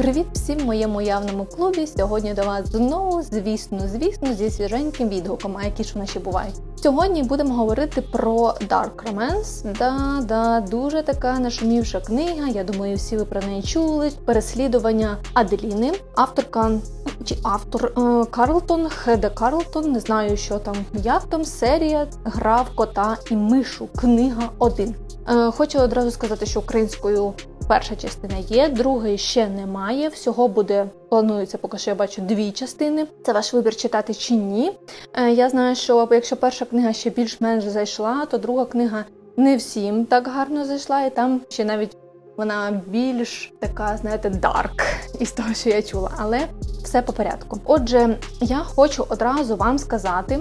Привіт всім моєму явному клубі. Сьогодні до вас знову, звісно, звісно, зі свіженьким відгуком, а які ж вони ще бувають. Сьогодні будемо говорити про Dark Romance. Да, да, дуже така нашумівша книга. Я думаю, всі ви про неї чули. Переслідування Аделіни, авторка чи автор е, Карлтон, Хеде Карлтон. Не знаю, що там як там серія Гра в кота і мишу. Книга 1. Е, Хочу одразу сказати, що українською перша частина є, другої ще немає. Всього буде планується, поки що я бачу дві частини. Це ваш вибір читати чи ні. Е, Я знаю, що якщо перша книга ще більш-менш зайшла, то друга книга не всім так гарно зайшла, і там ще навіть вона більш така, знаєте, дарк із того, що я чула. Але все по порядку. Отже, я хочу одразу вам сказати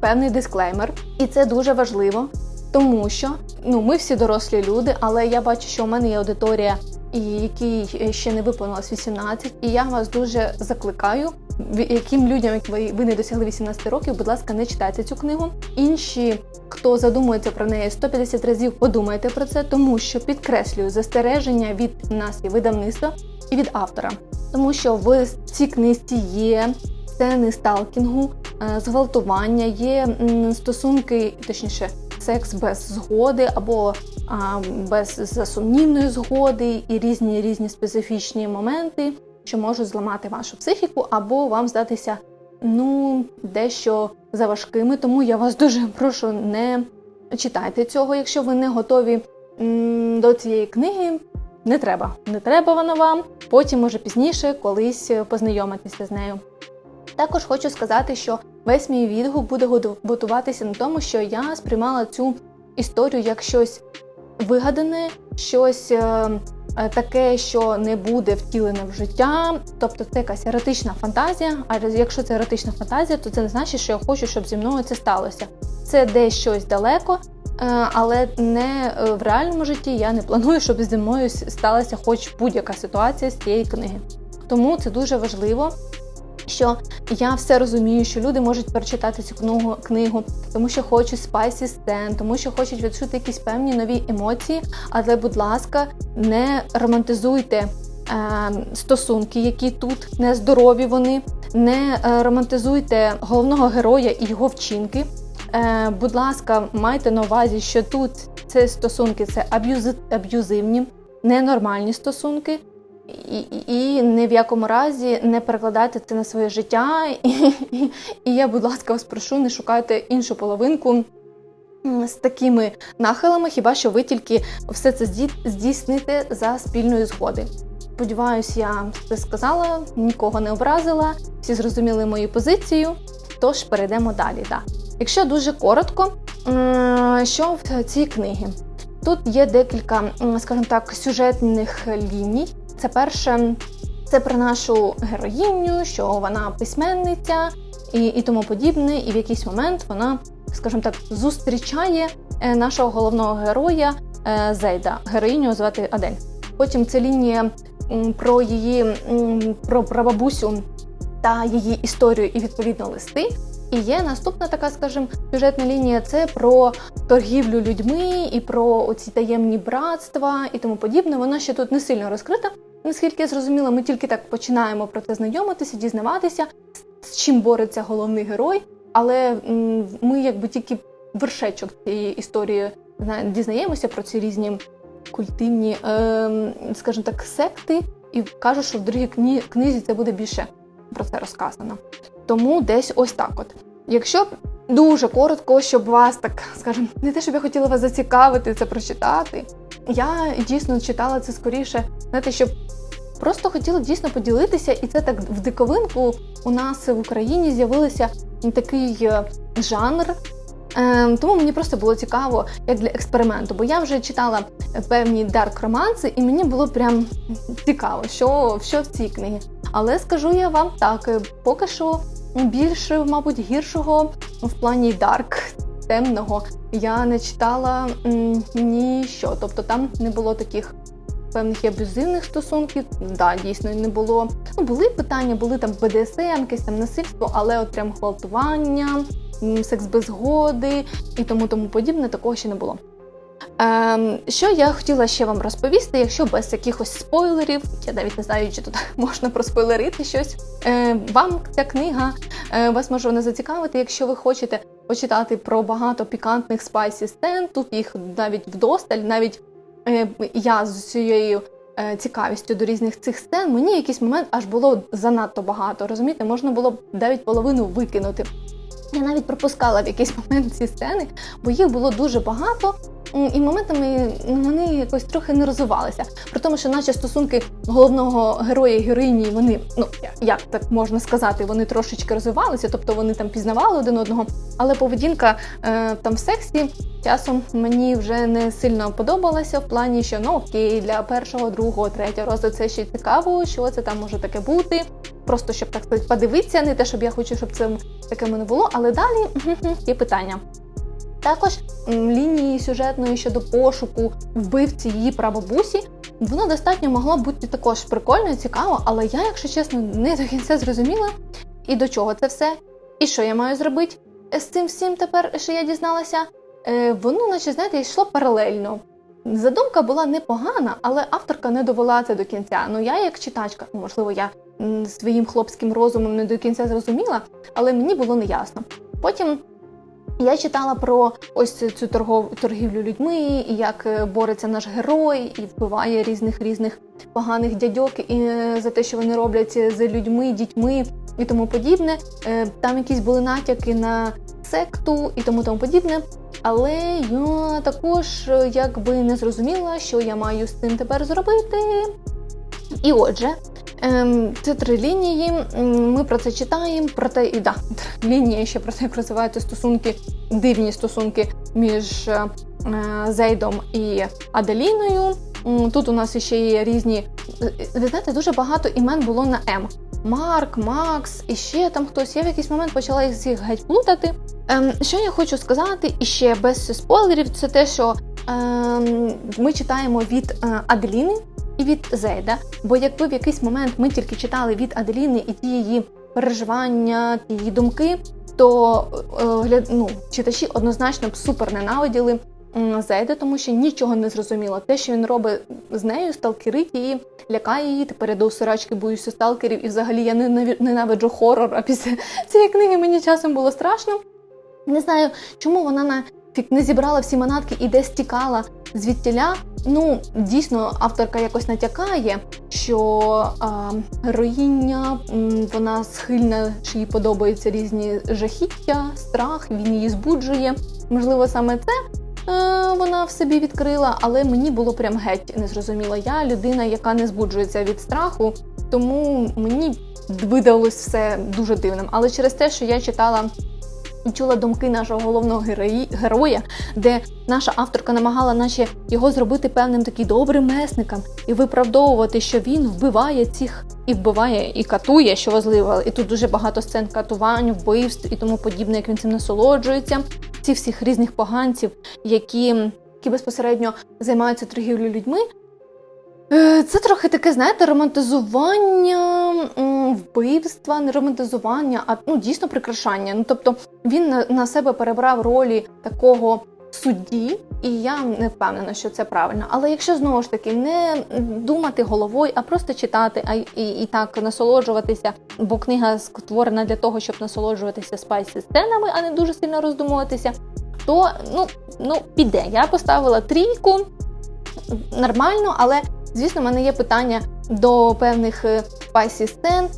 певний дисклеймер, і це дуже важливо. Тому що ну ми всі дорослі люди, але я бачу, що у мене є аудиторія, і якій ще не виповнилось 18, і я вас дуже закликаю, яким людям, як ви, ви не досягли 18 років, будь ласка, не читайте цю книгу. Інші, хто задумується про неї 150 разів, подумайте про це, тому що підкреслюю застереження від нас і видавництва і від автора, тому що в цій книзі є сцени сталкінгу, е, зґвалтування, є стосунки, точніше, секс без згоди або а, без засумнівної згоди, і різні різні специфічні моменти, що можуть зламати вашу психіку, або вам здатися ну дещо заважкими. Тому я вас дуже прошу не читайте цього, якщо ви не готові м, до цієї книги. Не треба, не треба вона вам. Потім, може, пізніше, колись познайомитися з нею. Також хочу сказати, що весь мій відгук буде будуватися на тому, що я сприймала цю історію як щось вигадане, щось е, е, таке, що не буде втілене в життя. Тобто це якась еротична фантазія. А якщо це еротична фантазія, то це не значить, що я хочу, щоб зі мною це сталося. Це десь щось далеко, е, але не в реальному житті. Я не планую, щоб зі мною сталася хоч будь-яка ситуація з цієї книги. Тому це дуже важливо що я все розумію, що люди можуть прочитати цю книгу, книгу, тому що хочуть спайсі сцен, тому що хочуть відчути якісь певні нові емоції. Але, будь ласка, не романтизуйте е, стосунки, які тут нездорові вони, не е, романтизуйте головного героя і його вчинки. Е, будь ласка, майте на увазі, що тут це стосунки це аб'юзи- аб'юзивні, ненормальні стосунки. І, і, ні в якому разі не перекладайте це на своє життя. І, і, і я, будь ласка, вас прошу, не шукайте іншу половинку з такими нахилами, хіба що ви тільки все це зді- здійсните за спільної згоди. Сподіваюсь, я це сказала, нікого не образила, всі зрозуміли мою позицію. Тож перейдемо далі. Да. Якщо дуже коротко, що в цій книгі? Тут є декілька, скажімо так, сюжетних ліній. Це перше, це про нашу героїню, що вона письменниця і, і тому подібне. І в якийсь момент вона, скажімо так, зустрічає е, нашого головного героя е, Зейда. Героїню звати Адель. Потім це лінія про її про прабабусю та її історію і відповідно листи. І є наступна така, скажімо, сюжетна лінія це про торгівлю людьми і про оці таємні братства і тому подібне. Вона ще тут не сильно розкрита. Наскільки я зрозуміла, ми тільки так починаємо про це знайомитися, дізнаватися, з чим бореться головний герой. Але ми якби тільки вершечок цієї історії дізнаємося про ці різні культивні, ем, скажімо так, секти, і кажуть, що в другій книзі це буде більше про це розказано. Тому десь ось так от. Якщо дуже коротко, щоб вас так, скажімо, не те, щоб я хотіла вас зацікавити це прочитати. Я дійсно читала це скоріше, знаєте, щоб просто хотіла дійсно поділитися, і це так в диковинку у нас в Україні з'явився такий е, жанр. Ем, Тому мені просто було цікаво, як для експерименту, бо я вже читала певні дарк романси, і мені було прям цікаво, що, що в цій книгі. Але скажу я вам так, е, поки що більше, мабуть, гіршого в плані дарк темного я не читала м, ніщо. Тобто там не було таких певних і аб'юзивних стосунків. Да, дійсно не було. Ну, були питання, були там БДСМ, якесь там насильство, але от прям гвалтування, секс без згоди і тому тому подібне, такого ще не було. Ем, що я хотіла ще вам розповісти, якщо без якихось спойлерів, я навіть не знаю, чи тут можна проспойлерити щось. Е, вам ця книга е, вас може вона зацікавити, якщо ви хочете почитати про багато пікантних спайсі сцен. Тут їх навіть вдосталь, навіть я з цією е, цікавістю до різних цих сцен, мені якийсь момент аж було занадто багато. Розумієте, можна було б навіть половину викинути. Я навіть пропускала в якийсь момент ці сцени, бо їх було дуже багато, і моментами вони якось трохи не розвивалися. При тому, що наче стосунки головного героя і героїні, вони, ну як так можна сказати, вони трошечки розвивалися, тобто вони там пізнавали один одного. Але поведінка е, там в сексі часом мені вже не сильно подобалася в плані, що ну окей, для першого, другого, третього разу це ще цікаво, що це там може таке бути. Просто щоб так сказати, подивитися, не те, щоб я хочу, щоб це таке мене було, але далі є питання. Також лінії сюжетної щодо пошуку вбивці її прабабусі, воно достатньо могло бути також прикольно і цікаво, але я, якщо чесно, не до кінця зрозуміла, і до чого це все, і що я маю зробити з цим всім тепер, що я дізналася. Е, воно, наче, знаєте, йшло паралельно. Задумка була непогана, але авторка не довела це до кінця. Ну я, як читачка, можливо, я своїм хлопським розумом не до кінця зрозуміла, але мені було неясно. Потім я читала про ось цю торгов... торгівлю людьми, і як е, бореться наш герой, і вбиває різних різних поганих дядьок і, е, за те, що вони роблять з людьми, дітьми і тому подібне. Е, Там якісь були натяки на секту і тому тому подібне. Але я також е, якби не зрозуміла, що я маю з цим тепер зробити. І отже, це три лінії. Ми про це читаємо. Проте і да, лінії ще про те, як розвиваються стосунки, дивні стосунки між е, Зейдом і Аделіною. Тут у нас ще є різні. е, Ви знаєте, дуже багато імен було на М. Марк, Макс, і ще там хтось. Я в якийсь момент почала їх всіх геть плутати. Ем, що я хочу сказати, і ще без спойлерів, це те, що ем, ми читаємо від е, Аделіни і від Зейда. Бо якби в якийсь момент ми тільки читали від Аделіни і ті її переживання, ті її думки, то е, ну, читачі однозначно б супер ненавиділи Зейда, тому що нічого не зрозуміло. Те, що він робить з нею, сталкерить її, лякає її. Тепер я до сорочки боюся сталкерів, і взагалі я ненавиджу хорор. А після цієї книги мені часом було страшно. Не знаю, чому вона на не зібрала всі манатки і десь тікала звідтіля. Ну, дійсно, авторка якось натякає, що а, героїня вона схильна, що їй подобаються різні жахіття, страх, він її збуджує. Можливо, саме це е, вона в собі відкрила, але мені було прям геть незрозуміло. Я людина, яка не збуджується від страху, тому мені видалось все дуже дивним. Але через те, що я читала і чула думки нашого головного герої, героя, де наша авторка намагала наче його зробити певним таким добрим месником і виправдовувати, що він вбиває цих і вбиває, і катує, що важливо. І тут дуже багато сцен катувань, вбивств і тому подібне, як він цим насолоджується. Ці всіх різних поганців, які, які безпосередньо займаються торгівлею людьми. Е, Це трохи таке, знаєте, романтизування вбивства, не романтизування, а ну дійсно прикрашання. Ну тобто він на, себе перебрав ролі такого судді, і я не впевнена, що це правильно. Але якщо знову ж таки не думати головою, а просто читати, а і, і так насолоджуватися, бо книга створена для того, щоб насолоджуватися спайсі сценами, а не дуже сильно роздумуватися, то ну, ну піде. Я поставила трійку нормально, але звісно, в мене є питання до певних е, спайсі сцен,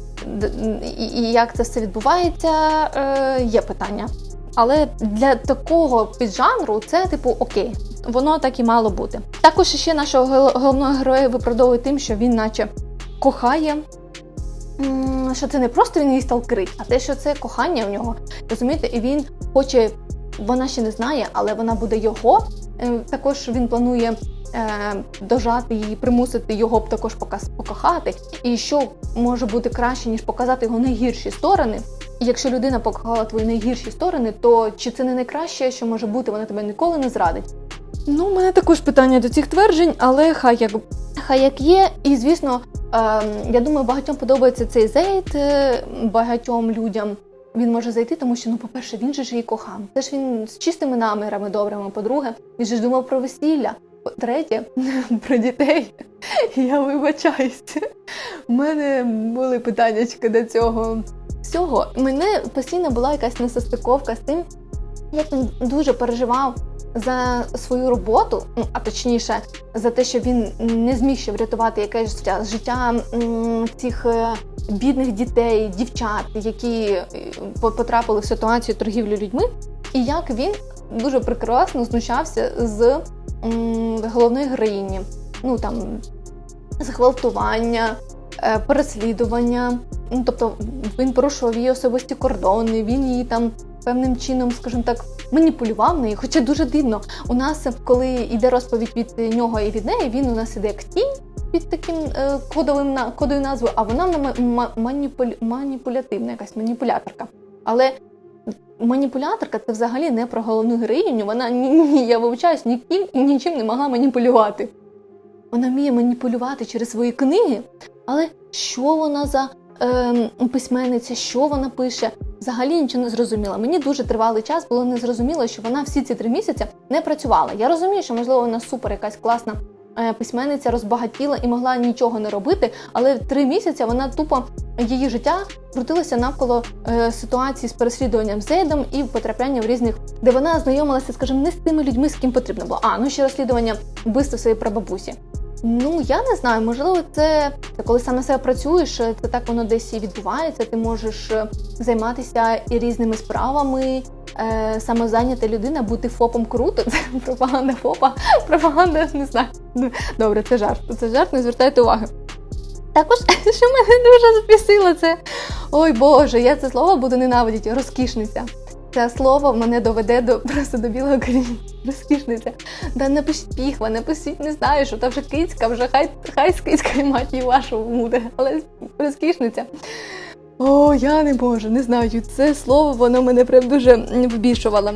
і, як це все відбувається, е, є питання. Але для такого піджанру це типу окей, воно так і мало бути. Також ще нашого головного героя виправдовує тим, що він, наче, кохає. Що це не просто він її сталкерить, а те, що це кохання в нього. Розумієте, і він хоче, вона ще не знає, але вона буде його. Е, Також він планує дожати її, примусити його б також показ- покохати. І що може бути краще, ніж показати його найгірші сторони. І якщо людина покохала твої найгірші сторони, то чи це не найкраще, що може бути, вона тебе ніколи не зрадить? Ну, у мене також питання до цих тверджень, але хай як хай як є. І звісно, е, я думаю, багатьом подобається цей зейт, е, багатьом людям він може зайти, тому що, ну, по-перше, він же ж її кохав. Це ж він з чистими намірами добрими. По-друге, він же ж думав про весілля. По-третє, про дітей. Я вибачаюсь. У мене були питання до цього всього. Мене постійно була якась несостиковка з тим, як він дуже переживав за свою роботу, ну а точніше, за те, що він не зміг ще врятувати якесь життя життя цих е, бідних дітей, дівчат, які е, потрапили в ситуацію торгівлі людьми, і як він дуже прекрасно знущався з головної героїні. Ну там зґвалтування, е, переслідування. Ну, тобто він порушував її особисті кордони, він її там певним чином, скажімо так, маніпулював нею. Хоча дуже дивно, у нас, коли йде розповідь від нього і від неї, він у нас іде як тінь під таким е, кодовим на кодовою назвою, а вона маніпулятивна, якась маніпуляторка. Але маніпуляторка це взагалі не про головну героїню. Вона ні, я вивчаюсь, ніким і нічим не могла маніпулювати. Вона вміє маніпулювати через свої книги, але що вона за ем, письменниця, що вона пише, взагалі нічого не зрозуміла. Мені дуже тривалий час було незрозуміло, що вона всі ці три місяці не працювала. Я розумію, що можливо вона супер якась класна е, письменниця, розбагатіла і могла нічого не робити, але три місяці вона тупо її життя крутилося навколо е, ситуації з переслідуванням Зейдом і потрапляння в різних, де вона знайомилася, скажімо, не з тими людьми, з ким потрібно було. А ну ще розслідування вбивства своєї прабабусі. Ну я не знаю, можливо, це, коли сам на себе працюєш, це так воно десь і відбувається. Ти можеш е, займатися і різними справами. Е, самозайнята людина, бути ФОПом круто. Це пропаганда ФОПа, пропаганда не знаю. Ну, Добре, це жарт. Це жарт, не звертайте уваги. Також, що мене дуже спісило, це ой Боже, я це слово буду ненавидіти, розкішниця. Це слово мене доведе до просто до білого коріння. Розкішниця. Да напишіть піхва, напишіть, не знаю, що та вже кицька, вже хай хай з кицькою мать її вашу буде, але розкішниця. О, я не можу, не знаю. Це слово воно мене прям дуже вбішувало.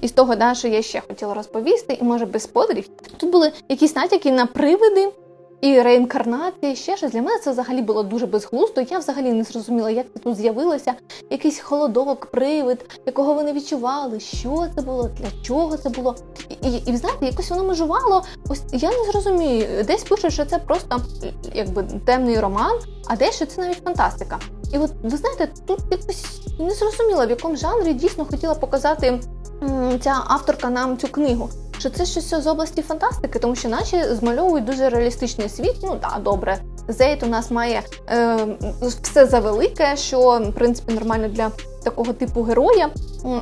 І з того, да, що я ще хотіла розповісти, і може без спойлерів, тут були якісь натяки на привиди і реінкарнації, ще щось. Для мене це взагалі було дуже безглуздо. Я взагалі не зрозуміла, як це тут з'явилося. Якийсь холодовок, привид, якого вони відчували, що це було, для чого це було. І, і, і знаєте, якось воно межувало. Ось я не зрозумію. Десь пишуть, що це просто якби темний роман, а десь що це навіть фантастика. І от ви знаєте, тут якось не зрозуміла, в якому жанрі дійсно хотіла показати ця авторка нам цю книгу. Що це щось з області фантастики, тому що наші змальовують дуже реалістичний світ. Ну так, добре. Зейт у нас має е, все завелике, що в принципі нормально для такого типу героя.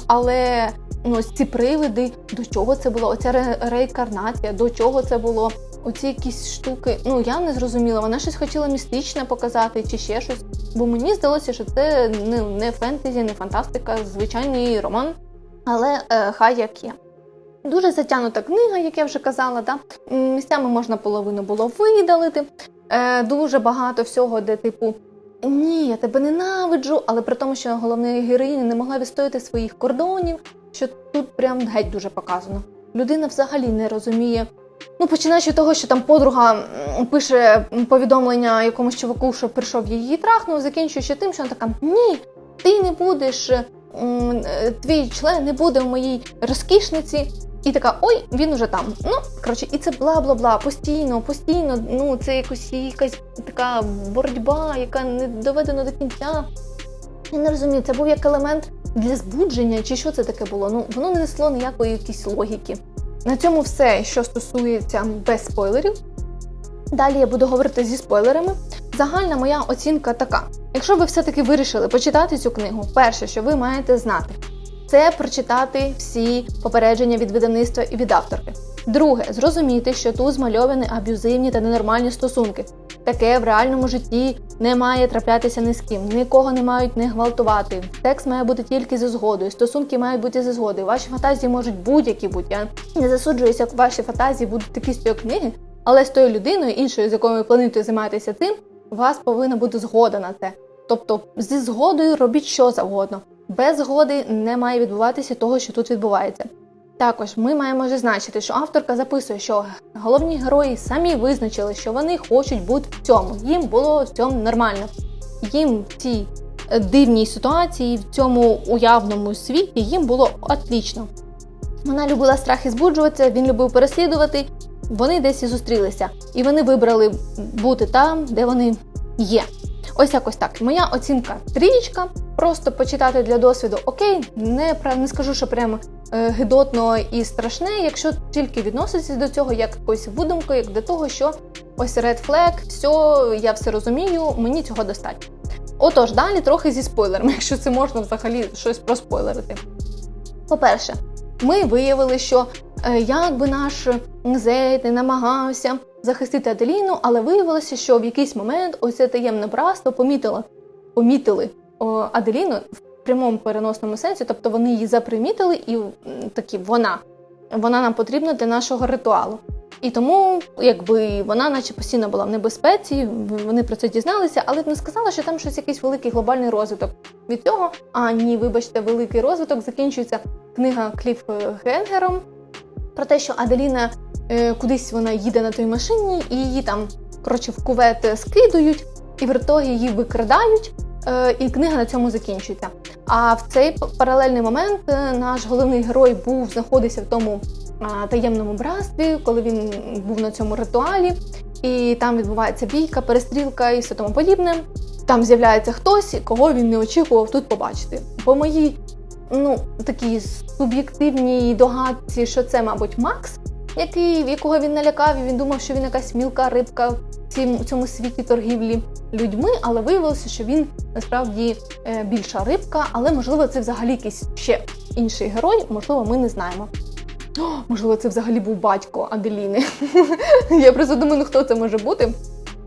Але ну, ось ці привиди, до чого це було? Оця ре- реінкарнація, до чого це було? Оці якісь штуки. Ну я не зрозуміла. Вона щось хотіла містичне показати чи ще щось. Бо мені здалося, що це не, не фентезі, не фантастика, звичайний роман. Але е, хай як є. Дуже затягнута книга, як я вже казала. Да? Місцями можна половину було видалити. Е, дуже багато всього, де, типу, ні, я тебе ненавиджу, але при тому, що головна героїня не могла відстояти своїх кордонів, що тут прям геть дуже показано. Людина взагалі не розуміє. Ну, починаючи з того, що там подруга пише повідомлення якомусь чуваку, що прийшов її трахнув, закінчуючи тим, що вона така: Ні, ти не будеш, е, твій член не буде в моїй розкішниці. І така, ой, він уже там. Ну, коротше, і це бла бла бла, постійно, постійно. Ну, це якось якась така боротьба, яка не доведена до кінця. Я не розумію, це був як елемент для збудження, чи що це таке було? Ну, воно не несло ніякої якісь логіки. На цьому все, що стосується без спойлерів. Далі я буду говорити зі спойлерами. Загальна моя оцінка така: якщо ви все-таки вирішили почитати цю книгу, перше, що ви маєте знати, це прочитати всі попередження від видавництва і від авторки. Друге, зрозуміти, що тут змальовані аб'юзивні та ненормальні стосунки. Таке в реальному житті не має траплятися ні з ким, нікого не мають не гвалтувати. Текст має бути тільки зі згодою, стосунки мають бути зі згодою. Ваші фантазії можуть будь-які бути. Я не засуджуюся, як ваші фантазії будуть такі з цієї книги, але з тою людиною, іншою, з якою ви плануєте займатися цим, у вас повинна бути згода на це. Тобто зі згодою робіть що завгодно. Без згоди не має відбуватися того, що тут відбувається. Також ми маємо зазначити, що авторка записує, що головні герої самі визначили, що вони хочуть бути в цьому. Їм було в цьому нормально. Їм ці е, дивній ситуації, в цьому уявному світі їм було отлічно. Вона любила страх і збуджуватися, він любив переслідувати. Вони десь і зустрілися, і вони вибрали бути там, де вони є. Ось якось так. Моя оцінка трієчка. Просто почитати для досвіду окей, не не скажу, що прямо е, гидотно і страшне, якщо тільки відноситься до цього як якоїсь видумки, як до того, що ось red flag, все, я все розумію, мені цього достатньо. Отож, далі трохи зі спойлерами, якщо це можна взагалі щось проспойлерити. По-перше, ми виявили, що е, як би наш Зейд не намагався захистити Аделіну, але виявилося, що в якийсь момент ось це таємне братство помітило, помітили Аделіну в прямому переносному сенсі, тобто вони її запримітили, і такі вона, вона нам потрібна для нашого ритуалу. І тому, якби вона, наче постійно була в небезпеці, вони про це дізналися, але б не сказала, що там щось якийсь великий глобальний розвиток від цього. А ні, вибачте, великий розвиток закінчується книга Кліф Генгером про те, що Аделіна е, кудись вона їде на той машині, і її там коротше в кувет скидують, і в ітогі її викрадають. е, І книга на цьому закінчується. А в цей паралельний момент е, наш головний герой був знаходився в тому таємному братстві, коли він був на цьому ритуалі, і там відбувається бійка, перестрілка і все тому подібне. Там з'являється хтось, кого він не очікував тут побачити. По моїй ну такій суб'єктивній догадці, що це, мабуть, Макс, який, якого він налякав, і він думав, що він якась мілка рибка в цьому світі торгівлі людьми, але виявилося, що він насправді е, більша рибка, але можливо це взагалі якийсь ще інший герой, можливо, ми не знаємо. О, можливо, це взагалі був батько Аделіни. Я просто думаю, ну хто це може бути.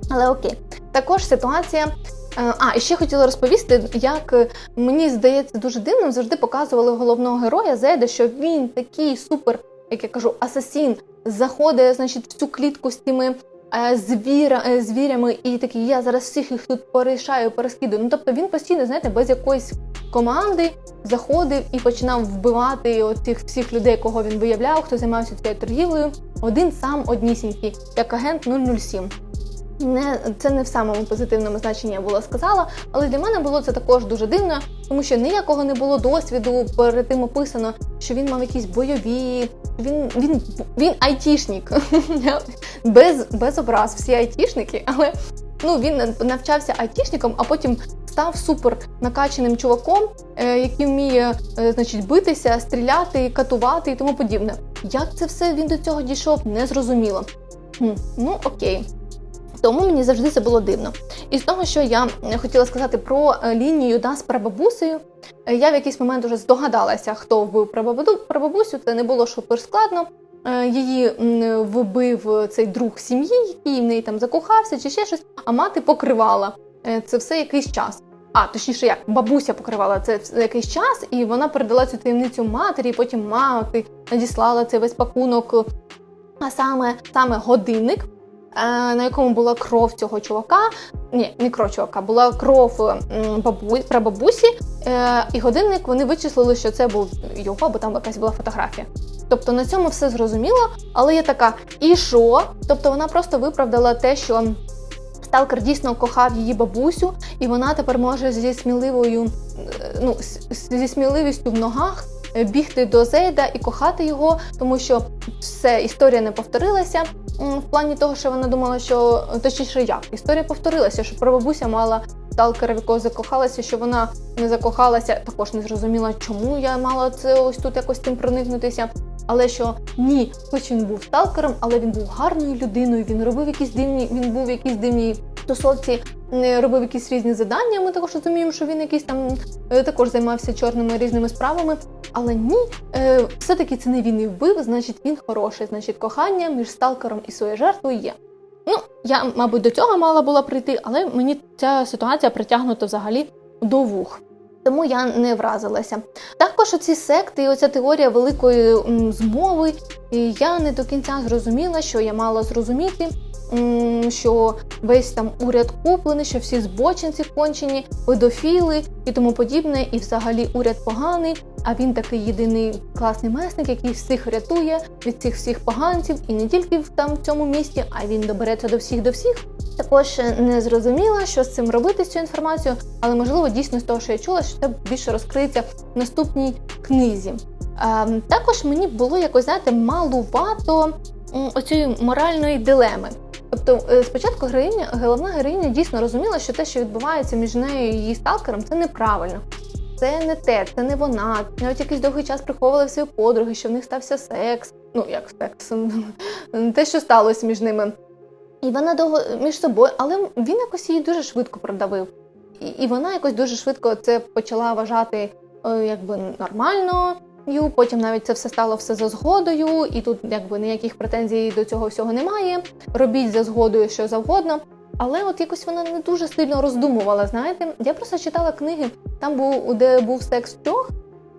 Але окей. Також ситуація. Е, А, і ще хотіла розповісти, як е, мені здається дуже дивним, завжди показували головного героя Зеда, що він такий супер, як я кажу, асасін, заходить, значить, в цю клітку з тими е, звіра, звірями, і такий, я зараз всіх їх тут порішаю, перескидую. Ну тобто він постійно, знаєте, без якоїсь команди заходив і починав вбивати от тих всіх людей, кого він виявляв, хто займався цією торгівлею. Один сам однісінький, як агент 007. Не, це не в самому позитивному значенні я була сказала, але для мене було це також дуже дивно, тому що ніякого не було досвіду. Перед тим описано, що він мав якісь бойові. Він він він айтішник. Без, без образ, всі айтішники, але ну він навчався айтішником, а потім став супер накачаним чуваком, е, який вміє е, значить, битися, стріляти, катувати і тому подібне. Як це все він до цього дійшов, не зрозуміло. Ну окей. Тому мені завжди це було дивно. І з того, що я хотіла сказати про е, лінію да, з прабабусею, е, я в якийсь момент вже здогадалася, хто вбив прабабу- прабабусю. Це не було супер складно. Е, Її вбив цей друг сім'ї, який в неї там закохався чи ще щось, а мати покривала це все якийсь час. А, точніше, як бабуся покривала це якийсь час, і вона передала цю таємницю матері, і потім мати надіслала цей весь пакунок, а саме, саме годинник, на якому була кров цього чувака. Ні, не кров чувака, була кров бабу, прабабусі, е, і годинник вони вичислили, що це був його, бо там якась була фотографія. Тобто на цьому все зрозуміло, але я така, і що? Тобто вона просто виправдала те, що Сталкер дійсно кохав її бабусю, і вона тепер може зі сміливою, е, ну, зі сміливістю в ногах е, бігти до Зейда і кохати його, тому що все, історія не повторилася. В плані того, що вона думала, що точніше як історія повторилася, що прабабуся мала сталкера, в якого закохалася, що вона не закохалася, також не зрозуміла, чому я мала це ось тут якось тим проникнутися. Але що ні, хоч він був сталкером, але він був гарною людиною. Він робив якісь дивні, він був дивній тусовці, е, робив якісь різні завдання. Ми також розуміємо, що він якийсь там е, також займався чорними різними справами. Але ні, е, все-таки це не він і вбив, значить він хороший, значить кохання між сталкером і своєю жертвою є. Ну, я, мабуть, до цього мала була прийти, але мені ця ситуація притягнута взагалі до вух. Тому я не вразилася. Також оці секти і оця теорія великої змови. І я не до кінця зрозуміла, що я мала зрозуміти, що весь там уряд куплений, що всі збочинці кончені, педофіли і тому подібне, і взагалі уряд поганий. А він такий єдиний класний месник, який всіх рятує від цих всіх поганців, і не тільки в там в цьому місті, а він добереться до всіх до всіх. Також не зрозуміла, що з цим робити з цією інформацією, але можливо дійсно з того, що я чула, що це більше розкриється в наступній книзі. Також мені було якось знаєте малувато оцієї моральної дилеми. Тобто, е, спочатку героїня, головна героїня дійсно розуміла, що те, що відбувається між нею і її сталкером, це неправильно. Це не те, це не вона. Навіть якийсь довгий час приховували свої подруги, що в них стався секс. Ну, як секс, те, що сталося між ними. І вона довго між собою, але він якось її дуже швидко продавив. І, і вона якось дуже швидко це почала вважати е, якби нормально. Потім навіть це все стало все за згодою, і тут якби ніяких претензій до цього всього немає. Робіть за згодою що завгодно. Але от якось вона не дуже сильно роздумувала. Знаєте, я просто читала книги, там був де був секс трьох,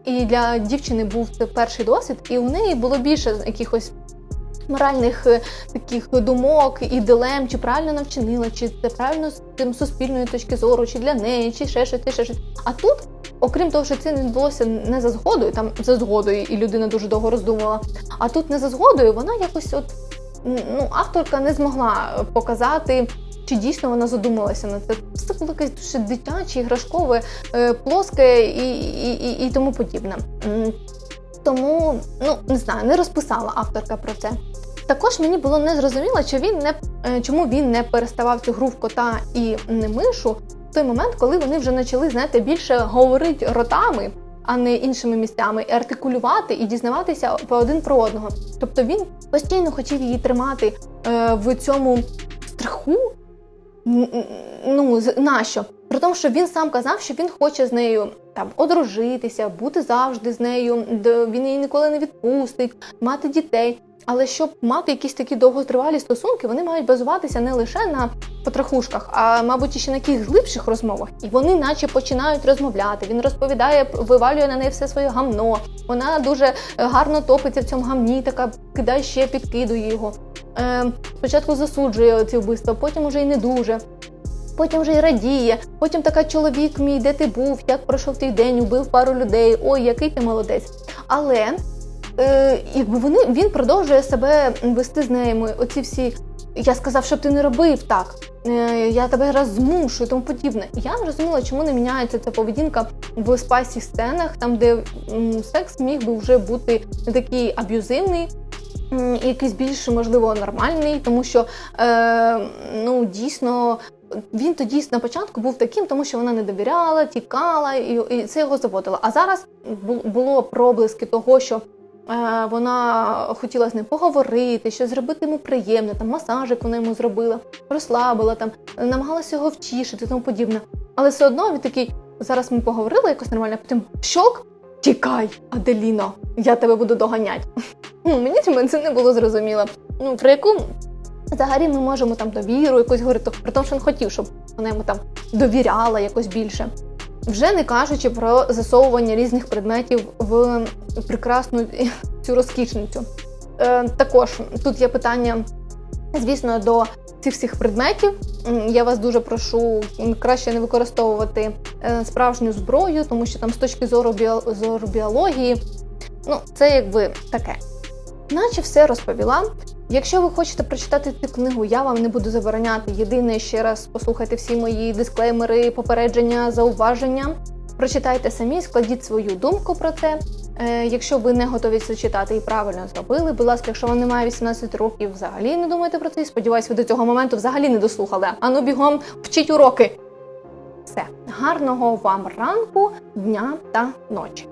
і для дівчини був це перший досвід, і у неї було більше якихось моральних е, таких думок і дилем, чи правильно вона вчинила, чи це правильно з тим суспільної точки зору, чи для неї, чи ще щось, чи ще щось. А тут, окрім того, що це не відбулося не за згодою, там за згодою, і людина дуже довго роздумувала. А тут не за згодою, вона якось от ну, авторка не змогла показати. Чи дійсно вона задумалася на це? Це було якесь дуже дитяче, іграшкове, е, плоске і, і, і тому подібне. Тому ну не знаю, не розписала авторка про це. Також мені було незрозуміло, чи він не е, чому він не переставав цю гру в кота і не мишу в той момент, коли вони вже почали знаєте, більше говорити ротами, а не іншими місцями, і артикулювати і дізнаватися по один про одного. Тобто він постійно хотів її тримати е, в цьому страху. Ну, нащо? При тому, що він сам казав, що він хоче з нею там одружитися, бути завжди з нею, він її ніколи не відпустить, мати дітей. Але щоб мати якісь такі довготривалі стосунки, вони мають базуватися не лише на потрахушках, а мабуть, і ще на яких глибших розмовах. І вони, наче, починають розмовляти. Він розповідає, вивалює на неї все своє гамно. Вона дуже е, гарно топиться в цьому гамні, така кидає ще, підкидує його. Е, спочатку засуджує ці вбивства, потім уже й не дуже. Потім вже й радіє. Потім така чоловік мій, де ти був, як пройшов твій день, убив пару людей. Ой, який ти молодець. Але е, якби вони він продовжує себе вести з нею. Оці всі. Я сказав, щоб ти не робив так. Е, я тебе раз змушу і тому подібне. Я не розуміла, чому не міняється ця поведінка в спасі сценах, там де секс міг би вже бути не такий аб'юзивний. Якийсь більш можливо нормальний, тому що е, ну дійсно він тоді на початку був таким, тому що вона не довіряла, тікала, і, і це його заводило. А зараз бу- було проблиски того, що вона хотіла з ним поговорити, що зробити йому приємне, там масажик вона йому зробила, розслабила, там намагалася його втішити, тому подібне. Але все одно він такий: зараз ми поговорили якось нормально, потім щок. Тікай, Аделіно, я тебе буду доганяти. Ну, мені це не було зрозуміло. Ну, про яку взагалі ми можемо там довіру якось говорити, при тому, що він хотів, щоб вона йому там довіряла якось більше. Вже не кажучи про засовування різних предметів в прекрасну цю розкішницю. Е, також тут є питання, звісно, до цих всіх предметів. Я вас дуже прошу краще не використовувати е, справжню зброю, тому що там з точки зору, біо- зору біології, ну це якби таке. Наче все розповіла. Якщо ви хочете прочитати цю книгу, я вам не буду забороняти. Єдине ще раз послухайте всі мої дисклеймери, попередження, зауваження. Прочитайте самі, складіть свою думку про це. Е, якщо ви не готові це читати і правильно зробили, будь ласка, якщо вам немає 18 років, взагалі не думайте про це. І Сподіваюсь, ви до цього моменту взагалі не дослухали. Ану бігом вчіть уроки. Все, гарного вам ранку, дня та ночі.